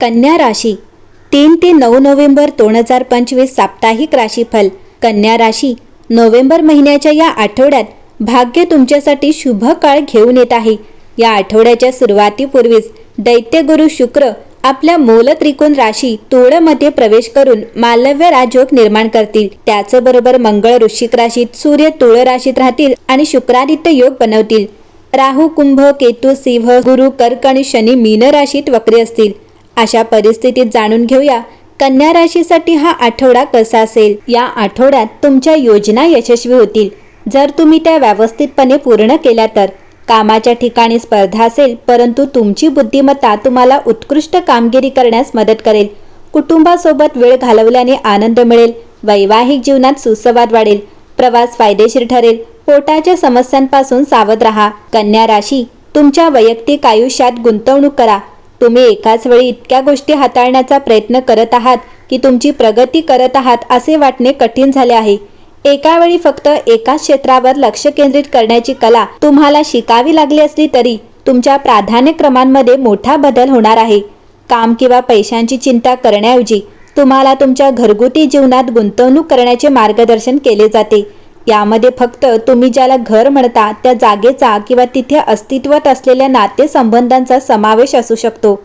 कन्या राशी. तीन ते नऊ नोव्हेंबर दोन हजार पंचवीस साप्ताहिक राशीफल. कन्या राशी नोव्हेंबर महिन्याच्या या आठवड्यात भाग्य तुमच्यासाठी शुभ काळ घेऊन येत आहे. या आठवड्याच्या सुरुवातीपूर्वीच दैत्यगुरु शुक्र आपल्या मूल त्रिकोण राशी तुळमध्ये प्रवेश करून मालव्य राजयोग निर्माण करतील. त्याचबरोबर मंगळ वृश्चिक राशीत सूर्य तुळ राशीत राहतील आणि शुक्रादित्य योग बनवतील. राहू कुंभ केतू सिंह गुरु कर्क आणि शनी मीन राशीत वक्री असतील. अशा परिस्थितीत जाणून घेऊया कन्या राशीसाठी हा आठवडा कसा असेल? या आठवड्यात तुमच्या योजना यशस्वी होतील. जर तुम्ही त्या व्यवस्थितपणे पूर्ण केल्या तर. कामाच्या ठिकाणी स्पर्धा असेल परंतु तुमची बुद्धिमत्ता तुम्हाला उत्कृष्ट कामगिरी करण्यास मदत करेल. कुटुंबासोबत वेळ घालवल्याने आनंद मिळेल वैवाहिक जीवनात सुसंवाद वाढेल प्रवास फायदेशीर ठरेल पोटाच्या समस्यांपासून सावध राहा. कन्या राशी तुमच्या वैयक्तिक आयुष्यात गुंतवणूक करा. तुम्ही एकाच वेळी इतक्या गोष्टी हाताळण्याचा प्रयत्न करत आहात की तुमची प्रगती करत आहात असे वाटणे कठीण झाले आहे. एका वेळी फक्त एकाच क्षेत्रावर लक्ष केंद्रित करण्याची कला तुम्हाला शिकावी लागली असली तरी तुमच्या प्राधान्यक्रमांमध्ये मोठा बदल होणार आहे. काम किंवा पैशांची चिंता करण्याऐवजी तुम्हाला तुमच्या घरगुती जीवनात गुंतवणूक करण्याचे मार्गदर्शन केले जाते. यामध्ये फक्त तुम्ही ज्याला घर म्हणता त्या जागेचा किंवा तिथे अस्तित्वात असलेल्या नातेसंबंधांचा समावेश असू शकतो.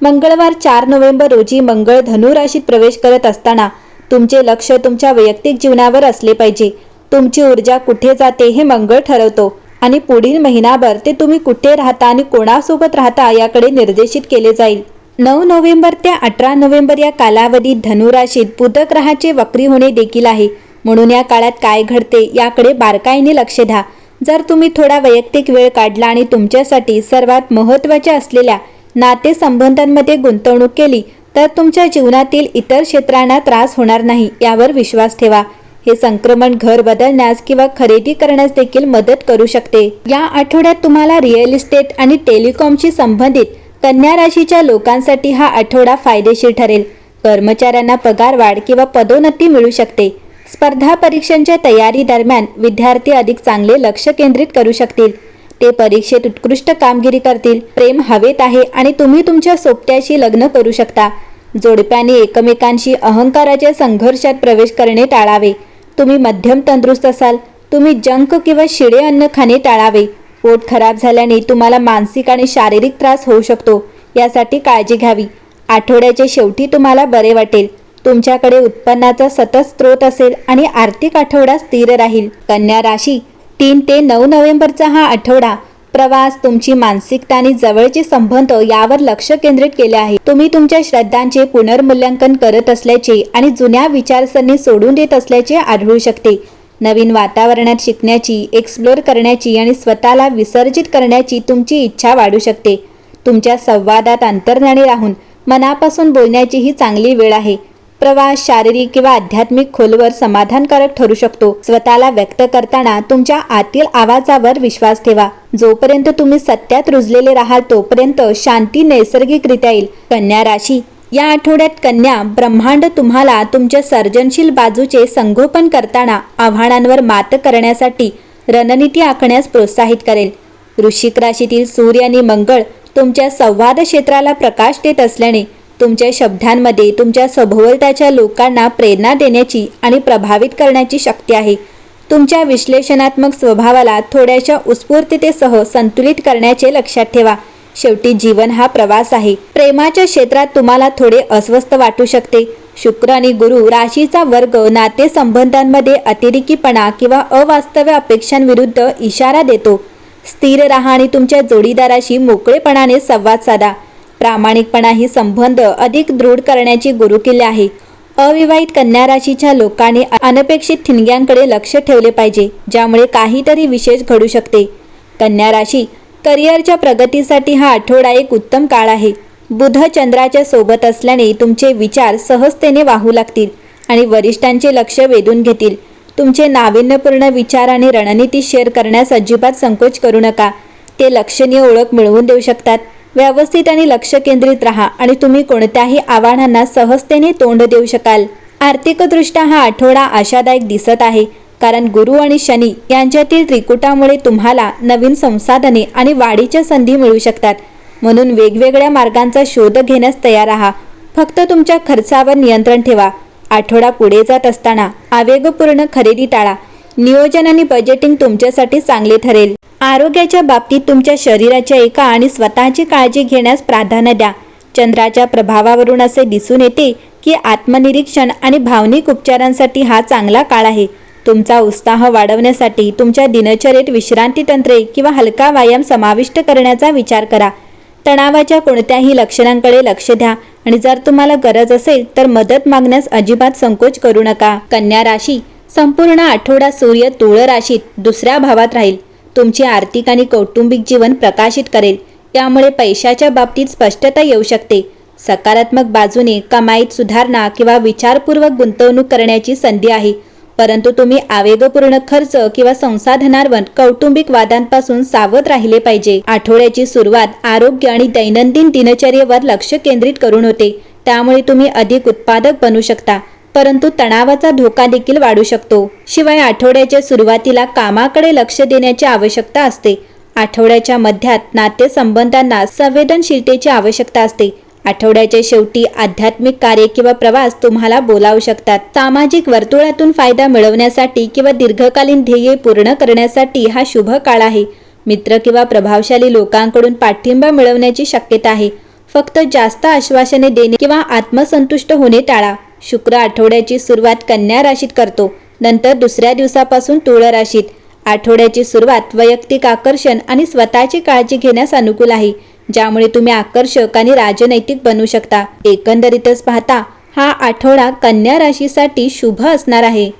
मंगळवार चार नोव्हेंबर रोजी मंगळ धनु राशीत प्रवेश करत असताना तुमचे लक्ष तुमच्या वैयक्तिक जीवनावर असले पाहिजे. तुमची ऊर्जा कुठे जाते हे मंगळ ठरवतो आणि पुढील महिनाभर ते तुम्ही कुठे राहता आणि कोणासोबत राहता याकडे निर्देशित केले जाईल. नऊ नोव्हेंबर ते अठरा नोव्हेंबर या कालावधीत धनुराशीत बुध ग्रहाचे वक्री होणे देखील आहे. म्हणून या काळात काय घडते याकडे बारकाईने लक्ष द्या. जर तुम्ही थोडा वैयक्तिक वेळ काढला आणि तुमच्यासाठी सर्वात महत्त्वाच्या असलेल्या नातेसंबंधांमध्ये गुंतवणूक केली तर तुमच्या जीवनातील इतर क्षेत्रांना त्रास होणार नाही यावर विश्वास ठेवा. हे संक्रमण घर बदलण्यास किंवा खरेदी करण्यास देखील मदत करू शकते. या आठवड्यात तुम्हाला रिअल इस्टेट आणि टेलिकॉमशी संबंधित कन्या राशीच्या लोकांसाठी हा आठवडा फायदेशीर ठरेल. कर्मचाऱ्यांना पगारवाढ किंवा पदोन्नती मिळू शकते. स्पर्धा परीक्षांच्या तयारी दरम्यान विद्यार्थी अधिक चांगले लक्ष केंद्रित करू शकतील. ते परीक्षेत उत्कृष्ट कामगिरी करतील. प्रेम हवेत आहे आणि तुम्ही तुमच्या सोबत्याशी लग्न करू शकता. जोडप्याने एकमेकांशी अहंकाराच्या संघर्षात प्रवेश करणे टाळावे. तुम्ही मध्यम तंदुरुस्त असाल. तुम्ही जंक किंवा शिळे अन्न खाणे टाळावे. पोट खराब झाल्याने तुम्हाला मानसिक आणि शारीरिक त्रास होऊ शकतो. यासाठी काळजी घ्यावी. आठवड्याच्या शेवटी तुम्हाला बरे वाटेल. तुमच्याकडे उत्पन्नाचा सतत स्रोत असेल आणि आर्थिक आठवडा स्थिर राहील. कन्या राशी तीन ते नऊ नोव्हेंबरचा हा आठवडा. प्रवास तुमची मानसिकता आणि जवळचे संबंध यावर लक्ष केंद्रित केले आहे. तुम्ही तुमच्या श्रद्धांचे पुनर्मूल्यांकन करत असल्याचे आणि जुन्या विचारसरणी सोडून देत असल्याचे आढळू शकते. नवीन वातावरणात शिकण्याची एक्सप्लोर करण्याची आणि स्वतःला विसर्जित करण्याची तुमची इच्छा वाढू शकते. तुमच्या संवादात अंतर्ज्ञानी राहून मनापासून बोलण्याची ही चांगली वेळ आहे. प्रवास शारीरिक किंवा आध्यात्मिक खोलवर समाधानकारक ठरू शकतो. स्वतःला व्यक्त करताना तुमच्या आतील आवाजावर विश्वास ठेवा. जोपर्यंत तुम्ही सत्यात रुजलेले राहाल तोपर्यंत शांती नैसर्गिकरित्या येईल. कन्या राशी. या आठवड्यात कन्या ब्रह्मांड तुम्हाला तुमच्या सर्जनशील बाजूचे संगोपन करताना आव्हानांवर मात करण्यासाठी रणनीती आखण्यास प्रोत्साहित करेल. वृश्चिक राशीतील सूर्य आणि मंगळ तुमच्या संवाद क्षेत्राला प्रकाश देत असल्याने तुमच्या शब्दांमध्ये तुमच्या सभोवताच्या लोकांना प्रेरणा देण्याची आणि प्रभावित करण्याची शक्ती आहे. तुमच्या विश्लेषणात्मक स्वभावाला थोड्याशा उत्स्फूर्ततेसह संतुलित करण्याचे लक्षात ठेवा. शेवटी जीवन हा प्रवास आहे. प्रेमाच्या क्षेत्रात तुम्हाला थोडे अस्वस्थ वाटू शकते. शुक्र आणि गुरु राशीचा वर्ग नातेसंबंधांमध्ये अतिरेकीपणा किंवा अवास्तव्य अपेक्षांविरुद्ध इशारा देतो. स्थिर राहा आणि तुमच्या जोडीदाराशी मोकळेपणाने संवाद साधा. प्रामाणिकपणा ही संबंध अधिक दृढ करण्याची गुरुकिल्ली आहे. अविवाहित कन्या राशीच्या लोकांनी अनपेक्षित ठिणग्यांकडे लक्ष ठेवले पाहिजे ज्यामुळे काहीतरी विशेष घडू शकते. कन्या राशी करिअरच्या प्रगतीसाठी हा आठवडा एक उत्तम काळ आहे. बुध चंद्राच्या सोबत असल्याने तुमचे विचार सहजतेने वाहू लागतील आणि वरिष्ठांचे लक्ष वेधून घेतील. तुमचे नाविन्यपूर्ण विचार आणि रणनीती शेअर करण्यास अजिबात संकोच करू नका. ते लक्षणीय ओळख मिळवून देऊ शकतात. व्यवस्थित आणि लक्ष केंद्रित राहा आणि तुम्ही कोणत्याही आव्हानांना सहजतेने तोंड देऊ शकाल. आर्थिकदृष्ट्या हा आठवडा आशादायक दिसत आहे कारण गुरु आणि शनी यांच्यातील त्रिकुटामुळे तुम्हाला नवीन संसाधने आणि वाढीच्या संधी मिळू शकतात. म्हणून वेगवेगळ्या मार्गांचा शोध घेण्यास तयार आहा फक्त तुमच्या खर्चावर नियंत्रण ठेवा. आठवडा पुढे जात असताना आवेगपूर्ण खरेदी टाळा. नियोजन आणि बजेटिंग तुमच्यासाठी चांगले ठरेल. आरोग्याच्या बाबतीत तुमच्या शरीराच्या एका आणि स्वतःची काळजी घेण्यास प्राधान्य द्या. चंद्राच्या प्रभावावरून असे दिसून येते की आत्मनिरीक्षण आणि भावनिक उपचारांसाठी हा चांगला काळ आहे. तुमचा उत्साह वाढवण्यासाठी तुमच्या दिनचर्येत विश्रांती तंत्रे किंवा हलका व्यायाम समाविष्ट करण्याचा विचार करा. तणावाच्या कोणत्याही लक्षणांकडे लक्ष द्या आणि जर तुम्हाला गरज असेल तर मदत मागण्यास अजिबात संकोच करू नका. कन्या राशी संपूर्ण आठवडा सूर्य तुळ राशीत दुसऱ्या भावात राहील. तुमचे आर्थिक आणि कौटुंबिक जीवन प्रकाशित करेल. त्यामुळे पैशाच्या बाबतीत स्पष्टता येऊ शकते. सकारात्मक बाजूने कमाईत सुधारणा किंवा विचारपूर्वक गुंतवणूक करण्याची संधी आहे. परंतु तुम्ही आवेगपूर्ण खर्च किंवा संसाधनांवर कौटुंबिक वादांपासून सावध राहिले पाहिजे. आठवड्याची सुरुवात आरोग्य आणि दैनंदिन दिनचर्येवर लक्ष केंद्रित करून होते. त्यामुळे तुम्ही अधिक उत्पादक बनू शकता. परंतु तणावाचा धोका देखील वाढू शकतो. शिवाय आठवड्याच्या सुरुवातीला कामाकडे लक्ष देण्याची आवश्यकता असते. आठवड्याच्या मध्यात नातेसंबंधांना संवेदनशीलतेची आवश्यकता असते. आठवड्याच्या शेवटी आध्यात्मिक कार्य किंवा प्रवास तुम्हाला बोलावू शकतात. सामाजिक वर्तुळातून फायदा मिळवण्यासाठी किंवा दीर्घकालीन ध्येये पूर्ण करण्यासाठी हा शुभ काळ आहे. मित्र किंवा प्रभावशाली लोकांकडून पाठिंबा मिळवण्याची शक्यता आहे. फक्त जास्त आश्वासने देणे किंवा आत्मसंतुष्ट होणे टाळा. शुक्र आठवड्याची सुरुवात कन्या राशीत करतो. नंतर दुसऱ्या दिवसापासून तुळ राशीत. आठवड्याची सुरुवात वैयक्तिक आकर्षण आणि स्वतःची काळजी घेण्यास अनुकूल आहे. ज्यामुळे तुम्ही आकर्षक आणि राजनैतिक बनू शकता. एकंदरीतच पाहता हा आठवडा कन्या राशीसाठी शुभ असणार आहे.